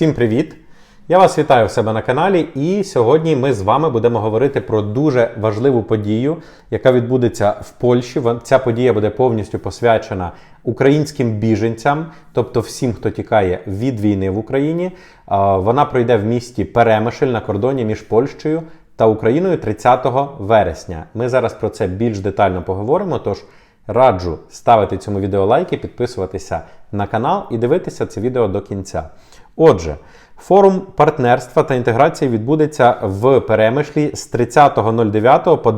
Всім привіт! Я вас вітаю в себе на каналі, і сьогодні ми з вами будемо говорити про дуже важливу подію, яка відбудеться в Польщі. Ця подія буде повністю посвячена українським біженцям, тобто всім, хто тікає від війни в Україні. Вона пройде в місті Перемишль на кордоні між Польщею та Україною 30 вересня. Ми зараз про це більш детально поговоримо. Тож раджу ставити цьому відео лайки, підписуватися на канал і дивитися це відео до кінця. Отже, форум партнерства та інтеграції відбудеться в Перемишлі з 30.09 по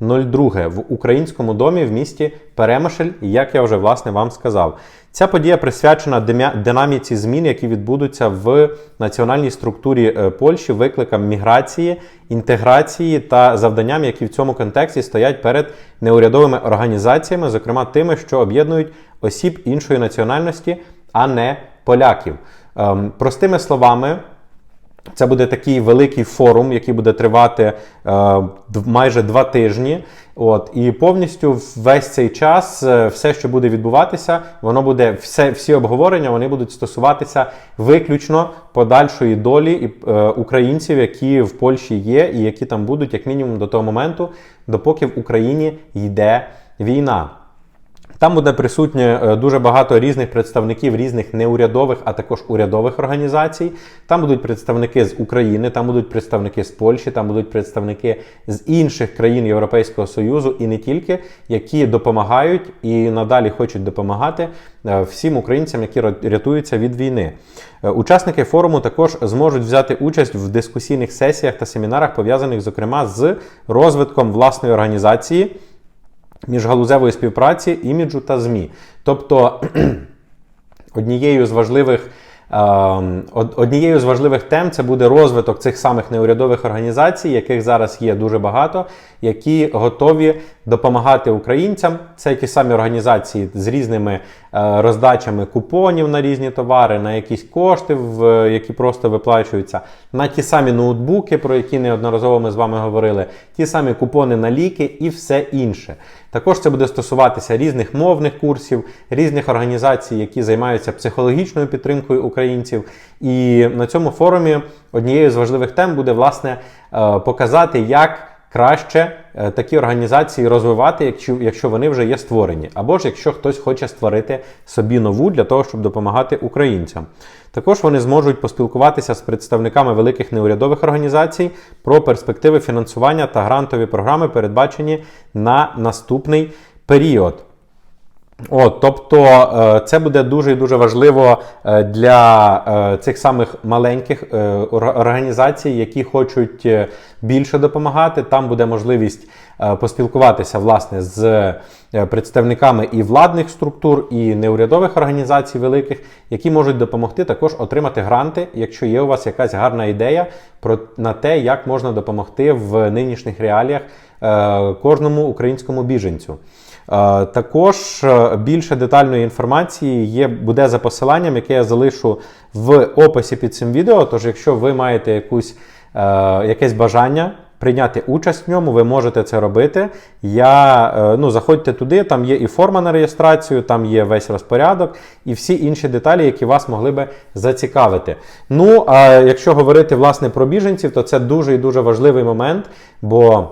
10.02 в українському домі в місті Перемишль, як я вже власне вам сказав. Ця подія присвячена динаміці змін, які відбудуться в національній структурі е, Польщі, викликам міграції, інтеграції та завданням, які в цьому контексті стоять перед неурядовими організаціями, зокрема тими, що об'єднують осіб іншої національності, а не поляків. Ем, Простими словами, це буде такий великий форум, який буде тривати е, майже два тижні. От, і повністю весь цей час, е, все, що буде відбуватися, воно буде все, всі обговорення вони будуть стосуватися виключно подальшої долі е, українців, які в Польщі є, і які там будуть як мінімум до того моменту, допоки в Україні йде війна. Там буде присутнє е, дуже багато різних представників різних неурядових, а також урядових організацій. Там будуть представники з України, там будуть представники з Польщі, там будуть представники з інших країн Європейського Союзу і не тільки, які допомагають і надалі хочуть допомагати е, всім українцям, які рятуються від війни. Е, Учасники форуму також зможуть взяти участь в дискусійних сесіях та семінарах, пов'язаних зокрема з розвитком власної організації міжгалузевої співпраці, іміджу та ЗМІ. Тобто однією з важливих. ем, Однією з важливих тем це буде розвиток цих самих неурядових організацій, яких зараз є дуже багато, які готові допомагати українцям. Це ті самі організації з різними е, роздачами купонів на різні товари, на якісь кошти, в, які просто виплачуються, на ті самі ноутбуки, про які неодноразово ми з вами говорили, ті самі купони на ліки і все інше. Також це буде стосуватися різних мовних курсів, різних організацій, які займаються психологічною підтримкою українців. І на цьому форумі однією з важливих тем буде власне е, показати, як краще е, такі організації розвивати, якщо, якщо вони вже є створені, або ж якщо хтось хоче створити собі нову для того, щоб допомагати українцям. Також вони зможуть поспілкуватися з представниками великих неурядових організацій про перспективи фінансування та грантові програми, передбачені на наступний період. От, тобто е, це буде дуже і дуже важливо е, для е, цих самих маленьких організацій, які хочуть більше допомагати. Там буде можливість поспілкуватися власне з представниками і владних структур, і неурядових організацій великих, які можуть допомогти також отримати гранти, якщо є у вас якась гарна ідея про на те, як можна допомогти в нинішніх реаліях кожному українському біженцю. Е, Також е, більше детальної інформації є, буде за посиланням, яке я залишу в описі під цим відео. Тож, якщо ви маєте якусь, е, якесь бажання прийняти участь в ньому, ви можете це робити. Я, ну, заходьте туди, там є і форма на реєстрацію, там є весь розпорядок і всі інші деталі, які вас могли би зацікавити. Ну, а якщо говорити власне про біженців, то це дуже і дуже важливий момент, бо.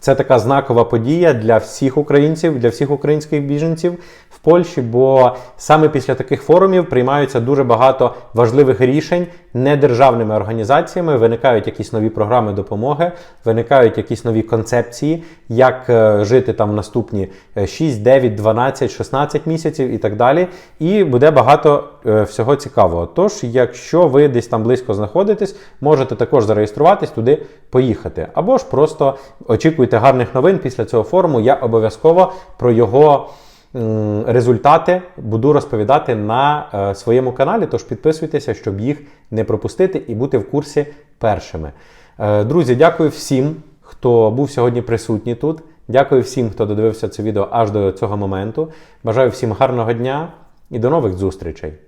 Це така знакова подія для всіх українців, для всіх українських біженців в Польщі, бо саме після таких форумів приймаються дуже багато важливих рішень недержавними організаціями. Виникають якісь нові програми допомоги, виникають якісь нові концепції, як е, жити там наступні е, 6, 9, 12, 16 місяців і так далі. І буде багато е, всього цікавого. Тож, якщо ви десь там близько знаходитесь, можете також зареєструватись туди, поїхати. Або ж просто очікуйте гарних новин після цього форуму. Я обов'язково про його результати буду розповідати на е, своєму каналі. Тож підписуйтеся, щоб їх не пропустити і бути в курсі першими. Е, Друзі, дякую всім, хто був сьогодні присутній тут. Дякую всім, хто додивився це відео аж до цього моменту. Бажаю всім гарного дня і до нових зустрічей!